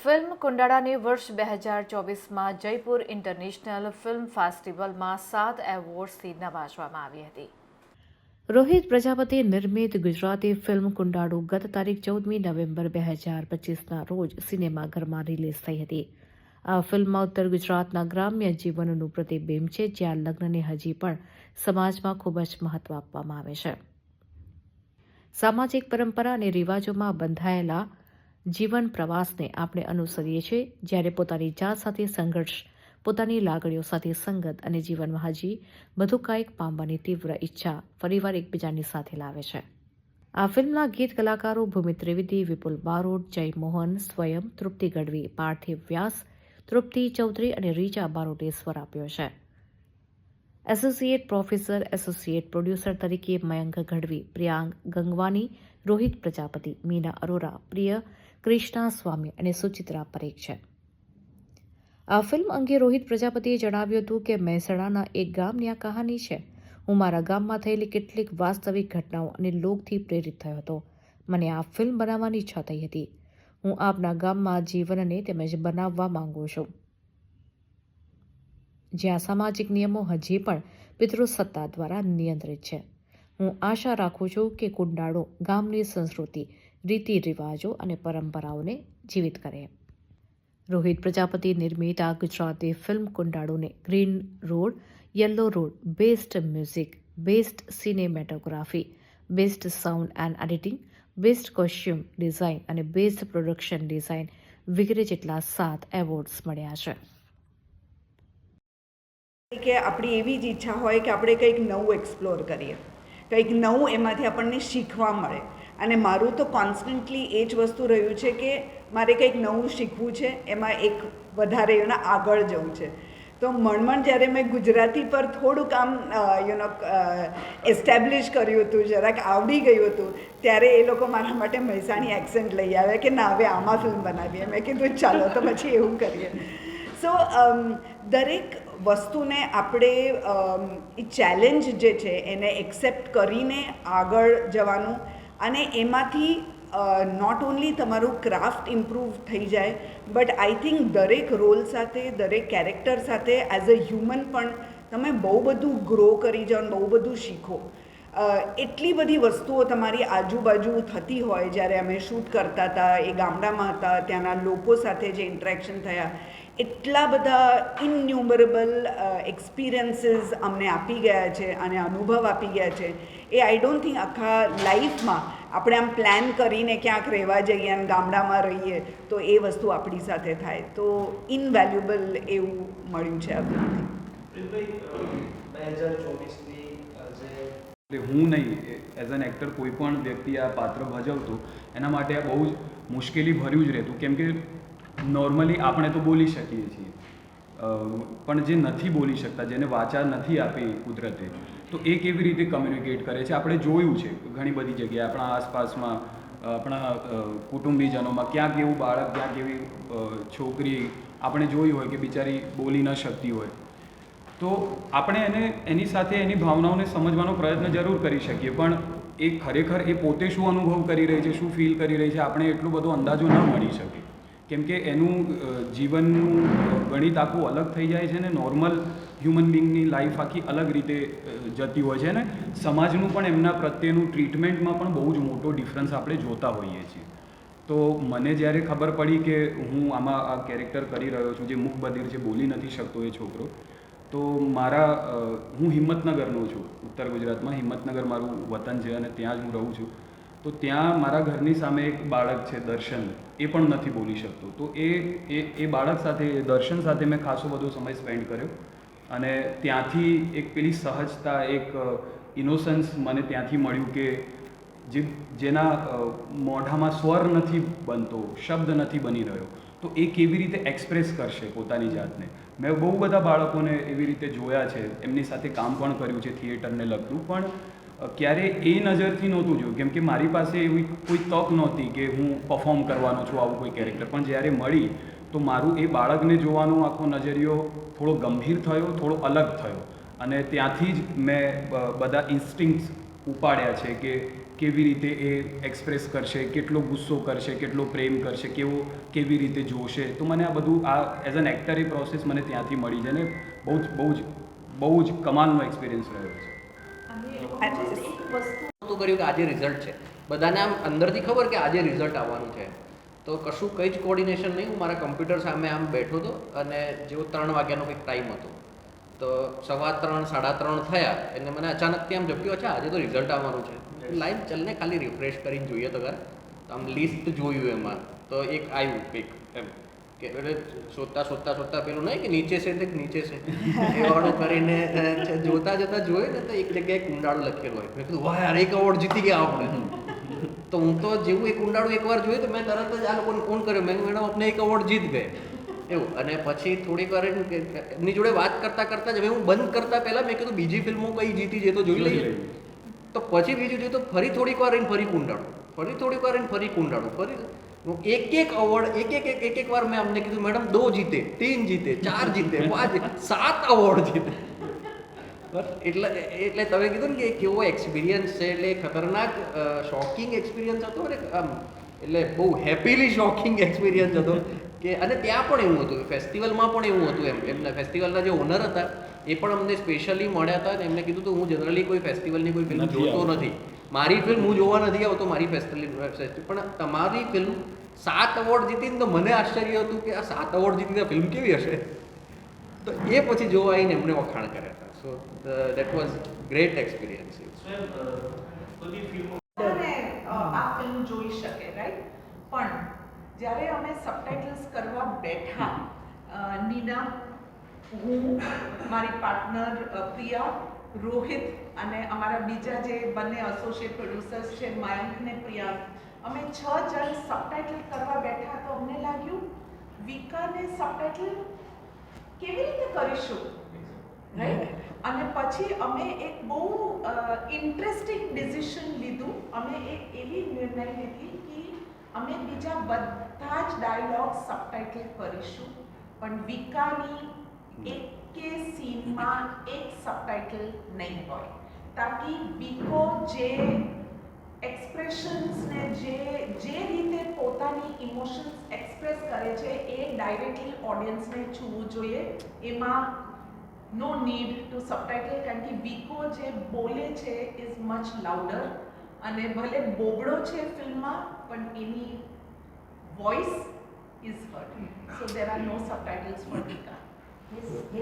Film કુંડાળાને વર્ષ બે હજાર ચોવીસમાં જયપુર ઇન્ટરનેશનલ ફિલ્મ ફેસ્ટિવલમાં સાત એવોર્ડ્સથી નવાજવામાં આવી હતી. રોહિત પ્રજાપતિ નિર્મિત ગુજરાતી ફિલ્મ કુંડાળુ ગત તારીખ ચૌદમી નવેમ્બર બે હજાર પચીસના રોજ સિનેમાઘરમાં રિલીઝ થઈ હતી. આ ફિલ્મમાં ઉત્તર ગુજરાતના ગ્રામ્ય જીવનનું પ્રતિબિંબ છે, જ્યાં લગ્નને હજી પણ સમાજમાં ખૂબ જ મહત્વ આપવામાં આવે છે. સામાજિક પરંપરા અને રિવાજોમાં બંધાયેલા જીવન પ્રવાસને આપણે અનુસરીએ છીએ જ્યારે પોતાની જાત સાથે સંઘર્ષ, પોતાની લાગણીઓ સાથે સંગત અને જીવનમાં હજી બધું કાંઈક પામવાની તીવ્ર ઈચ્છા ફરીવાર એકબીજાની સાથે લાવે છે. આ ફિલ્મના ગીત કલાકારો ભૂમિ ત્રિવેદી, વિપુલ બારોટ જય મોહન સ્વયં, તૃપ્તિ ગઢવી, પાર્થિવ વ્યાસ, તૃપ્તિ ચૌધરી અને રીચા બારોટે સ્વર આપ્યો છે. એસોસિએટ પ્રોફેસર, એસોસિએટ પ્રોડ્યુસર તરીકે મયંક ગઢવી પ્રિયાંક ગંગવાની, રોહિત પ્રજાપતિ, મીના અરોરા, પ્રિય ક્રિષ્ના સ્વામી અને સુચિત્રા પરેખ છે. આ ફિલ્મ અંગે રોહિત પ્રજાપતિએ જણાવ્યું હતું કે મહેસાણાના એક ગામની આ કહાની છે. હું મારા ગામમાં થયેલી કેટલીક વાસ્તવિક ઘટનાઓ અને લોકથી પ્રેરિત થયો હતો. મને આ ફિલ્મ બનાવવાની ઈચ્છા થઈ હતી. હું આપના ગામમાં જીવનને તેમજ બનાવવા માંગુ છું. જ્યાં સામાજિક નિયમો હજી પણ પિતૃસત્તા દ્વારા નિયંત્રિત છે. હું આશા રાખું છું કે કુંડાળો ગામની સંસ્કૃતિ રીતિ રિવાજો અને પરંપરાઓને જીવિત કરે. રોહિત પ્રજાપતિ નિર્મિત આ Gujarati film કુંડાળુને green road, yellow road, best music, best cinematography, best sound and editing, best costume design અને બેસ્ટ પ્રોડક્શન ડિઝાઇન વગેરે જેટલા સાત એવોર્ડ્સ મળ્યા છે. કે આપણી એવી જ ઈચ્છા હોય કે આપણે કંઈક નવું એક્સપ્લોર કરીએ. કંઈક નવું એમાંથી આપણને શીખવા મળે. અને મારું તો કોન્સ્ટન્ટલી એ જ વસ્તુ રહ્યું છે કે મારે કંઈક નવું શીખવું છે, એમાં એક વધારે યુનો આગળ જવું છે. તો મણમણ જ્યારે મેં ગુજરાતી પર થોડુંક આમ યુનો એસ્ટેબ્લિશ કર્યું હતું, જરાક આવડી ગયું હતું, ત્યારે એ લોકો મારા માટે મહેસાણી એક્સેન્ટ લઈ આવ્યા કે, ના, હવે આમાં ફિલ્મ બનાવીએ. મેં કીધું, ચાલો, તો પછી એવું કરીએ. સો દરેક વસ્તુને આપણે એ ચેલેન્જ જે છે, એને એક્સેપ્ટ કરીને આગળ જવાનું અને એમાંથી નોટ ઓન્લી તમારું ક્રાફ્ટ ઇમ્પ્રૂવ થઈ જાય બટ આઈ થિંક દરેક રોલ સાથે, દરેક કેરેક્ટર સાથે એઝ અ હ્યુમન પણ તમે બહુ બધું ગ્રો કરી જાઓ બહુ બધું શીખો. એટલી બધી વસ્તુઓ તમારી આજુબાજુ થતી હોય, જ્યારે અમે શૂટ કરતા હતા, એ ગામડામાં હતા, ત્યાંના લોકો સાથે જે ઇન્ટરેક્શન થયા એટલા બધા ઇન્યુમરેબલ એક્સપિરિયન્સીસ અમને આપી ગયા છે અને અનુભવ આપી ગયા છે. એ આઈ ડોન્ટ થિંક આખા લાઈફમાં આપણે આમ પ્લાન કરીને ક્યાંક રહેવા જઈએ અને ગામડામાં રહીએ તો એ વસ્તુ આપણી સાથે થાય. તો ઇનવેલ્યુબલ એવું મળ્યું છે આપણને. બે હજાર ચોવીસની એટલે હું નહીં એઝ એન એક્ટર કોઈ પણ વ્યક્તિ આ પાત્ર ભજવતું એના માટે આ બહુ જ મુશ્કેલી ભર્યું જ રહેતું. કેમ કે નોર્મલી આપણે તો બોલી શકીએ છીએ. પણ જે નથી બોલી શકતા, જેને વાચા નથી આપી કુદરતે, તો એ કેવી રીતે કમ્યુનિકેટ કરે છે? આપણે જોયું છે ઘણી બધી જગ્યાએ, આપણા આસપાસમાં, આપણા કુટુંબીજનોમાં ક્યાંક એવું બાળક, ક્યાંક એવી છોકરી આપણે જોઈ હોય કે બિચારી બોલી ન શકતી હોય. તો આપણે એને, એની સાથે એની ભાવનાઓને સમજવાનો પ્રયત્ન જરૂર કરી શકીએ, પણ એ ખરેખર એ પોતે શું અનુભવ કરી રહી છે, શું ફીલ કરી રહી છે, આપણે એટલો બધો અંદાજો ન મળી શકે. કેમ કે એનું જીવનનું ગણિત આખું અલગ થઈ જાય છે ને નોર્મલ હ્યુમન બિંગની લાઈફ આખી અલગ રીતે જતી હોય છે ને, સમાજનું પણ એમના પ્રત્યેનું ટ્રીટમેન્ટમાં પણ બહુ જ મોટો ડિફરન્સ આપણે જોતા હોઈએ છીએ. તો મને જ્યારે ખબર પડી કે હું આમાં આ કેરેક્ટર કરી રહ્યો છું, જે મુખબધિર છે, બોલી નથી શકતો એ છોકરો, તો મારા હું હિંમતનગરનો છું. ઉત્તર ગુજરાતમાં હિંમતનગર મારું વતન છે અને ત્યાં જ હું રહું છું. તો ત્યાં મારા ઘરની સામે એક બાળક છે, દર્શન. એ પણ નથી બોલી શકતો. તો એ એ એ બાળક સાથે દર્શન સાથે મેં ખાસો બધો સમય સ્પેન્ડ કર્યો. અને ત્યાંથી એક પેલી સહજતા, એક ઇનોસન્સ મને ત્યાંથી મળ્યું કે જે, જેના મોઢામાં સ્વર નથી બનતો, શબ્દ નથી બની રહ્યો, તો એ કેવી રીતે એક્સપ્રેસ કરશે પોતાની જાતને? મેં બહુ બધા બાળકોને એવી રીતે જોયા છે. એમની સાથે કામ પણ કર્યું છે થિયેટરને લગતું. પણ ક્યારે એ નજરથી નહોતું જોયું. કેમ કે મારી પાસે એવી કોઈ તક નહોતી કે હું પરફોર્મ કરવાનો છું આવું કોઈ કેરેક્ટર પણ જ્યારે મળી, તો મારું એ બાળકને જોવાનો આખો નજરિયો થોડો ગંભીર થયો, થોડો અલગ થયો. અને ત્યાંથી જ મેં બધા ઇન્સ્ટિંક્ટ્સ ઉપાડ્યા છે કે કેવી રીતે એ એક્સપ્રેસ કરશે, કેટલો ગુસ્સો કરશે, કેટલો પ્રેમ કરશે, કેવો, કેવી રીતે જોશે. તો મને આ બધું, આ એઝ એન એક્ટર એ પ્રોસેસ મને ત્યાંથી મળી છે ને બહુ જ બહુ જ બહુ જ કમાલનો એક્સપિરિયન્સ રહ્યો છે. નહોતું કર્યું કે આજે રિઝલ્ટ છે. બધાને આમ અંદરથી ખબર કે આજે રિઝલ્ટ આવવાનું છે. તો કશું કંઈ જ કોર્ડિનેશન નહીં. હું મારા કમ્પ્યુટર સામે આમ બેઠો હતો અને જેવો ત્રણ વાગ્યાનો કંઈક ટાઈમ હતો. તો સવા ત્રણ સાડા ત્રણ થયા. એટલે મને અચાનકથી આમ ઝપક્યું અચ્છા આજે તો રિઝલ્ટ આવવાનું છે. લાઈન ચલને ખાલી રિફ્રેશ કરીને જોઈએ તો ખરા. આમ લિસ્ટ જોયું એમાં. તો એક આવ્યું કંઈક એમ. કે એટલે શોધતા શોધતા શોધતા પેલું નહીં કે નીચે છે તે નીચે છે. એ કરીને જોતા જતા જોયું ને તો એક જગ્યાએ કુંડાળું લખેલું હોય. મેં કીધું વાહ યાર એક અવોર્ડ જીતી ગયા આપણે. તો હું તો જેવું એક કુંડાળું એકવાર જોયું તો મેં તરત જ આ લોકોને ફોન કર્યો. મેં મેડમ આપણે એક અવોર્ડ જીત ગયે એવું. અને પછી થોડીક વાર એમની જોડે વાત કરતા કરતા જ હવે હું બંધ કરતા પહેલા મેં કીધું બીજી ફિલ્મો કઈ જીતી જે તો જોઈ લઈએ. તો પછી બીજું જોયું તો ફરી થોડીક વાર રહીને ફરી કુંડાળું. ફરી થોડીક વાર રહીને ફરી કુંડાળું. ફરી હું એક એક અવોર્ડ એક એક એક એક એક વાર મેં અમને કીધું મેડમ દો જીતે તીન જીતે ચાર જીતે પાંચ સાત અવોર્ડ જીતે. એટલે એટલે તમે કીધું ને કે કેવો એક્સપિરિયન્સ છે એટલે ખતરનાક શોકિંગ એક્સપિરિયન્સ હતો અને આમ એટલે બહુ હેપીલી શોકિંગ એક્સપિરિયન્સ હતો કે અને ત્યાં પણ એવું હતું ફેસ્ટિવલમાં પણ એવું હતું એમ એમના ફેસ્ટિવલના જે ઓનર હતા એ પણ અમને સ્પેશિયલી મળ્યા હતા એમને કીધું હતું હું જનરલી કોઈ ફેસ્ટિવલની કોઈ ફિલ્મ જોતો નથી. મારી ફિલ્મ હું જોવા નથી આવતો મારી ફેસ્ટિવલ પણ તમારી ફિલ્મ સાત અવોર્ડ જીતીને તો મને આશ્ચર્ય હતું કે આ સાત અવોર્ડ જીતીને ફિલ્મ કેવી હશે? તો એ પછી જોવા આવીને એમને વખાણ કર્યા હતા. So that was great experience આ ફિલ્મ જોઈ શકે રાઈટ પણ જ્યારે અમે સબટાઇટલ્સ કરવા બેઠા નીના હું, મારી પાર્ટનર પ્રિયા, રોહિત અને અમારા બીજા જે બંને એસોસિએટ પ્રોડ્યુસર્સ છે, મયંક ને પ્રિયા, અમે છ જણ સબટાઇટલ કરવા બેઠા તો અમને લાગ્યું, વિકાને સબટાઇટલ કેવી રીતે કરીશું? રાઈટ અને પછી અમે એક બહુ ઇન્ટરેસ્ટિંગ ડિસિશન લીધું. અમે એક એવી નિર્ણય લીધી કે અમે બીજા બધા જ ડાયલોગ સબટાઇટલ કરીશું. પણ વિકાની એકે સીનમાં એક સબટાઇટલ નહીં હોય તાકી બીકો જે એક્સપ્રેશન્સ ને જે જે રીતે પોતાની ઇમોશન્સ એક્સપ્રેસ કરે છે એ ડાયરેક્ટલી ઓડિયન્સને છૂવું જોઈએ એમાં નો નીડ ટુ સબટાઇટલ કારણ કે વિકો જે બોલે છે ઇઝ મચ લાઉડર અને ભલે બોબડો છે ફિલ્મમાં પણ એની voice is heard so there are no subtitles for Vika His, his